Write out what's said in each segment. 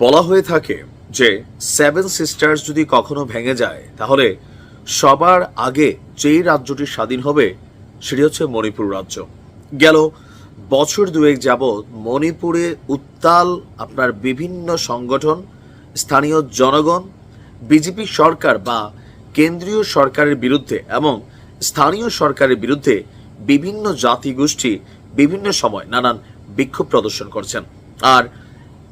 বলা হয়ে থাকে যে সেভেন সিস্টার্স যদি কখনো ভেঙে যায়, তাহলে সবার আগে যেই রাজ্যটি স্বাধীন হবে, সেটি হচ্ছে মণিপুর রাজ্য। গেল বছর দুয়েক যাবৎ মণিপুরে উত্তাল আপনার বিভিন্ন সংগঠন, স্থানীয় জনগণ, বিজেপি সরকার বা কেন্দ্রীয় সরকারের বিরুদ্ধে এবং স্থানীয় সরকারের বিরুদ্ধে বিভিন্ন জাতিগোষ্ঠী বিভিন্ন সময় নানান বিক্ষোভ প্রদর্শন করছেন। আর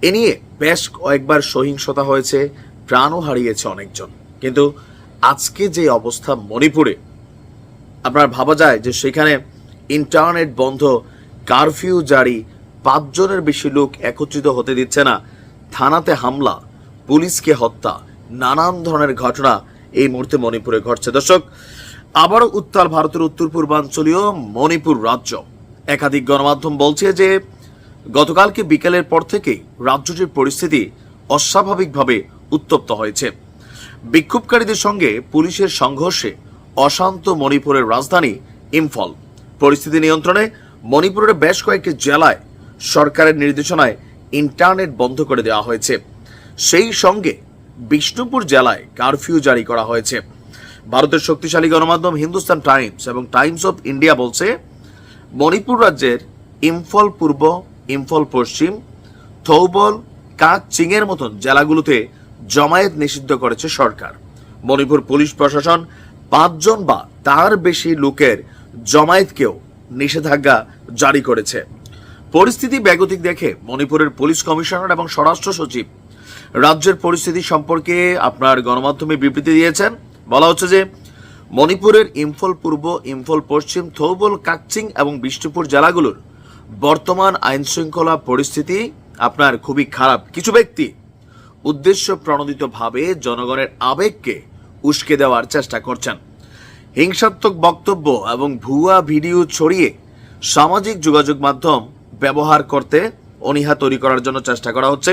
এ নিয়ে বেশ কয়েকবার সহিংসতা হয়েছে, প্রাণও হারিয়েছে অনেকজন। কিন্তু আজকে যে অবস্থা মণিপুরে, আপনার ভাবা যায় যে সেখানে ইন্টারনেট বন্ধ, কারফিউ জারি, পাঁচজনের বেশি লোক একত্রিত হতে দিচ্ছে না, থানাতে হামলা, পুলিশকে হত্যা, নানান ধরনের ঘটনা এই মুহূর্তে মণিপুরে ঘটছে। দর্শক, আবারও উত্তাল ভারতের উত্তর পূর্বাঞ্চলীয় মণিপুর রাজ্য। একাধিক গণমাধ্যম বলছে যে গতকালকে বিকেলের পর থেকেই রাজ্যটির পরিস্থিতি অস্বাভাবিকভাবে উত্তপ্ত হয়েছে। বিক্ষোভকারীদের সঙ্গে পুলিশের সংঘর্ষে অশান্ত মণিপুরের রাজধানী ইম্ফল। পরিস্থিতি নিয়ন্ত্রণে মণিপুরের বেশ কয়েকটি জেলায় সরকারের নির্দেশনায় ইন্টারনেট বন্ধ করে দেওয়া হয়েছে। সেই সঙ্গে বিষ্ণুপুর জেলায় কারফিউ জারি করা হয়েছে। ভারতের শক্তিশালী গণমাধ্যম হিন্দুস্তান টাইমস এবং টাইমস অফ ইন্ডিয়া বলছে, মণিপুর রাজ্যের ইম্ফল পূর্ব ইম্ফল পশ্চিম, থৌবল কাক চিংয়ের মতন জেলাগুলোতে জমায়েত নিষিদ্ধ করেছে সরকার। মণিপুর পুলিশ প্রশাসন পাঁচজন বা তার বেশি লোকের জমায়েতকেও নিষেধাজ্ঞা জারি করেছে। পরিস্থিতি ব্যাগতিক দেখে মণিপুরের পুলিশ কমিশনার এবং স্বরাষ্ট্র সচিব রাজ্যের পরিস্থিতি সম্পর্কে আপনার গণমাধ্যমে বিবৃতি দিয়েছেন। বলা হচ্ছে যে, মণিপুরের ইম্ফল পূর্ব, ইম্ফল পশ্চিম, থৌবল, কাকচিং এবং বিষ্ণুপুর জেলাগুলোর বর্তমান আইন শৃঙ্খলা পরিস্থিতি আপনার খুবই খারাপ। কিছু ব্যক্তি উদ্দেশ্য প্রণোদিতভাবে জনগণের আবেগকে উস্কে দেওয়ার চেষ্টা করছেন। হিংসাত্মক বক্তব্য এবং ভুয়া ভিডিও ছড়িয়ে সামাজিক যোগাযোগ মাধ্যম ব্যবহার করতে অনীহা তৈরি করার জন্য চেষ্টা করা হচ্ছে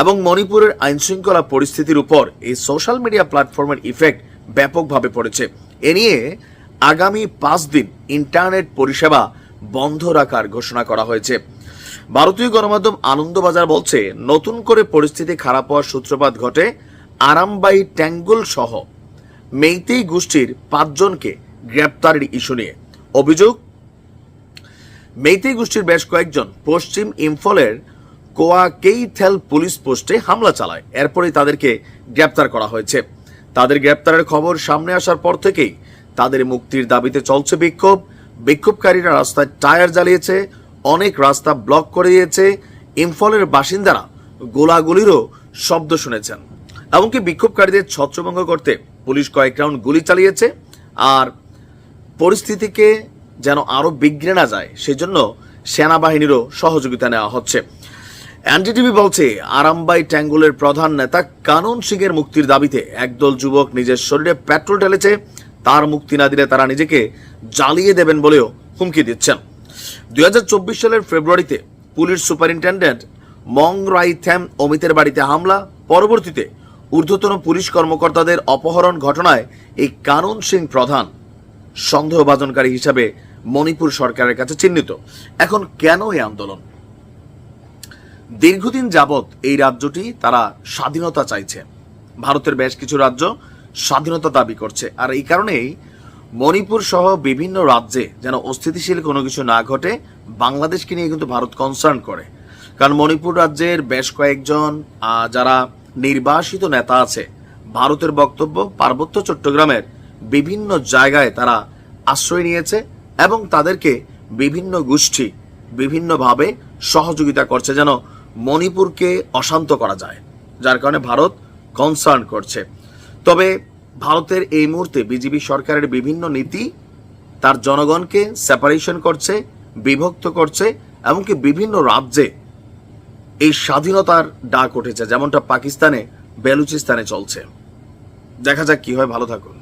এবং মণিপুরের আইনশৃঙ্খলা পরিস্থিতির উপর এই সোশ্যাল মিডিয়া প্ল্যাটফর্মের ইফেক্ট ব্যাপকভাবে পড়েছে। এ নিয়ে আগামী পাঁচ দিন ইন্টারনেট পরিষেবা বন্ধ রাখার ঘোষণা করা হয়েছে। ভারতীয় গণমাধ্যম আনন্দবাজার বলছে, নতুন করে পরিস্থিতি খারাপ হওয়ার সূত্রপাত ঘটে আরামবাই ট্যাঙ্গুল সহ মেইতেই গোষ্ঠীর পাঁচজনকে গ্রেপ্তারের ইস্যু নিয়ে। অভিযোগ, মেইতেই গোষ্ঠীর বেশ কয়েকজন পশ্চিম ইম্ফলের কোয়াকেইথেল পুলিশ পোস্টে হামলা চালায়। এরপরেই তাদেরকে গ্রেপ্তার করা হয়েছে। তাদের গ্রেপ্তারের খবর সামনে আসার পর থেকেই তাদের মুক্তির দাবিতে চলছে বিক্ষোভ। বিক্ষোভকারীরা রাস্তায় টায়ার জ্বালিয়েছে, অনেক রাস্তা ব্লক করে দিয়েছে। ইম্ফলের বাসিন্দারা গোলাগুলিরও শব্দ শুনেছেন। এমনকি বিক্ষোভকারীদের ছত্রভঙ্গ করতে পুলিশ কয়েক রাউন্ড গুলি চালিয়েছে। আর পরিস্থিতিকে যেন আরও বিগড়ে না যায়, সেজন্য সেনাবাহিনীরও সহযোগিতা নেওয়া হচ্ছে। এনডিটিভি বলছে, আরামবাই ট্যাঙ্গুলের প্রধান নেতা কানন সিং এর মুক্তির দাবিতে একদল যুবক নিজের শরীরে পেট্রোল ঢেলেছে। তার মুক্তি না দিলে তারা নিজেকে জ্বালিয়ে দেবেন বলেও হুমকি দিচ্ছেন। দুই সালের ফেব্রুয়ারিতে পুলিশ সুপারিনটেন্ডেন্ট মং রাই থ্যাম অমিতের বাড়িতে হামলা, পরবর্তীতে ঊর্ধ্বতন পুলিশ কর্মকর্তাদের অপহরণ ঘটনায় এই কানন সিং প্রধান সন্দেহভাজনকারী হিসাবে মণিপুর সরকারের কাছে চিহ্নিত। এখন কেন এই আন্দোলন? দীর্ঘদিন যাবৎ এই রাজ্যটি তারা স্বাধীনতা চাইছে। ভারতের বেশ কিছু রাজ্য স্বাধীনতা দাবি করছে। আর এই কারণেই মণিপুর সহ বিভিন্ন রাজ্যে যেন অস্থিতিশীল কোনো কিছু না ঘটে, বাংলাদেশকে নিয়ে কিন্তু ভারত কনসার্ন করে। কারণ মণিপুর রাজ্যের বেশ কয়েকজন যারা নির্বাসিত নেতা আছে, ভারতের বক্তব্য পার্বত্য চট্টগ্রামের বিভিন্ন জায়গায় তারা আশ্রয় নিয়েছে এবং তাদেরকে বিভিন্ন গোষ্ঠী বিভিন্নভাবে সহযোগিতা করছে যেন মণিপুরকে অশান্ত করা যায়, যার কারণে ভারত কনসার্ন করছে। তবে ভারতের এই মুহূর্তে বিজেপি সরকারের বিভিন্ন নীতি তার জনগণকে সেপারেশন করছে, বিভক্ত করছে, এমনকি বিভিন্ন রাজ্যে এই স্বাধীনতার ডাক উঠেছে, যেমনটা পাকিস্তানে, বেলুচিস্তানে চলছে। দেখা যাক কি হয়, ভালো থাকুন।